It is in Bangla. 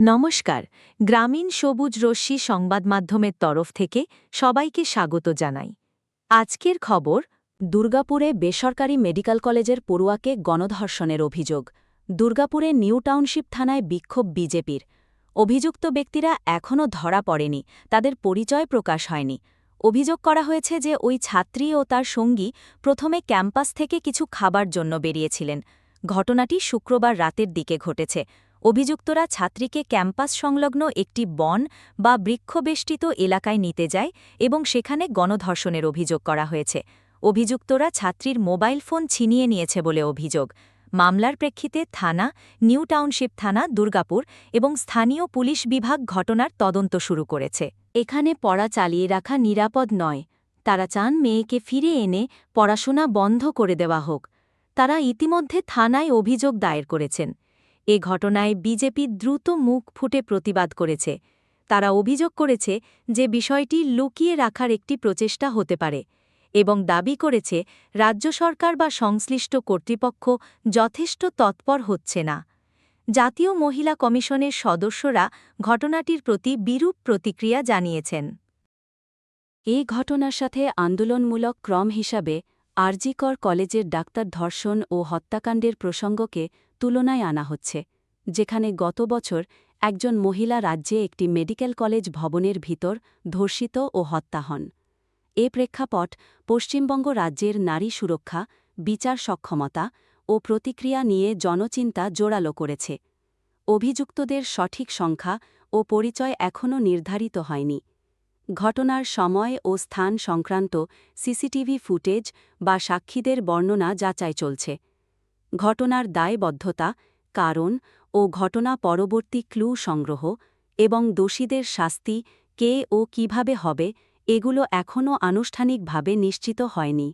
নমস্কার, গ্রামীণ সবুজ রশ্মি সংবাদ মাধ্যমের তরফ থেকে সবাইকে স্বাগত জানাই। আজকের খবর, দুর্গাপুরে বেসরকারি মেডিকেল কলেজের পড়ুয়াকে গণধর্ষণের অভিযোগ। দুর্গাপুরে নিউ টাউনশিপ থানায় বিক্ষোভ বিজেপির। অভিযুক্ত ব্যক্তিরা এখনও ধরা পড়েনি, তাদের পরিচয় প্রকাশ হয়নি। অভিযোগ করা হয়েছে যে ওই ছাত্রী ও তার সঙ্গী প্রথমে ক্যাম্পাস থেকে কিছু খাবার জন্য বেরিয়েছিলেন। ঘটনাটি শুক্রবার রাতের দিকে ঘটেছে। অভিযুক্তরা ছাত্রীকে ক্যাম্পাস সংলগ্ন একটি বন বা বৃক্ষবেষ্টিত এলাকায় নিতে যায় এবং সেখানে গণধর্ষণের অভিযোগ করা হয়েছে। অভিযুক্তরা ছাত্রীর মোবাইল ফোন ছিনিয়ে নিয়েছে বলে অভিযোগ। মামলার প্রেক্ষিতে থানা, নিউ টাউনশিপ থানা, দুর্গাপুর এবং স্থানীয় পুলিশ বিভাগ ঘটনার তদন্ত শুরু করেছে। এখানে পড়া চালিয়ে রাখা নিরাপদ নয়। তারা চান মেয়েকে ফিরে এনে পড়াশোনা বন্ধ করে দেওয়া হোক। তারা ইতিমধ্যে থানায় অভিযোগ দায়ের করেছেন। এ ঘটনায় বিজেপি দ্রুত মুখ ফুটে প্রতিবাদ করেছে। তারা অভিযোগ করেছে যে বিষয়টি লুকিয়ে রাখার একটি প্রচেষ্টা হতে পারে এবং দাবি করেছে রাজ্য সরকার বা সংশ্লিষ্ট কর্তৃপক্ষ যথেষ্ট তৎপর হচ্ছে না। জাতীয় মহিলা কমিশনের সদস্যরা ঘটনাটির প্রতি বিরূপ প্রতিক্রিয়া জানিয়েছেন। এই ঘটনার সাথে আন্দোলনমূলক ক্রম হিসাবে আরজিকর কলেজের ডাক্তার ধর্ষণ ও হত্যাকাণ্ডের প্রসঙ্গকে তুলনায় আনা হচ্ছে, যেখানে গত বছর একজন মহিলা রাজ্যে একটি মেডিকেল কলেজ ভবনের ভিতর ধর্ষিত ও হত্যা হন। এ প্রেক্ষাপট পশ্চিমবঙ্গ রাজ্যের নারী সুরক্ষা, বিচার সক্ষমতা ও প্রতিক্রিয়া নিয়ে জনচিন্তা জোরালো করেছে। অভিযুক্তদের সঠিক সংখ্যা ও পরিচয় এখনও নির্ধারিত হয়নি। ঘটনার সময় ও স্থান সংক্রান্ত সিসিটিভি ফুটেজ বা সাক্ষীদের বর্ণনা যাচাই চলছে। ঘটনার দায়বদ্ধতা, কারণ ও ঘটনা পরবর্তী ক্লু সংগ্রহ এবং দোষীদের শাস্তি, কে ও কীভাবে হবে, এগুলো এখনও আনুষ্ঠানিকভাবে নিশ্চিত হয়নি।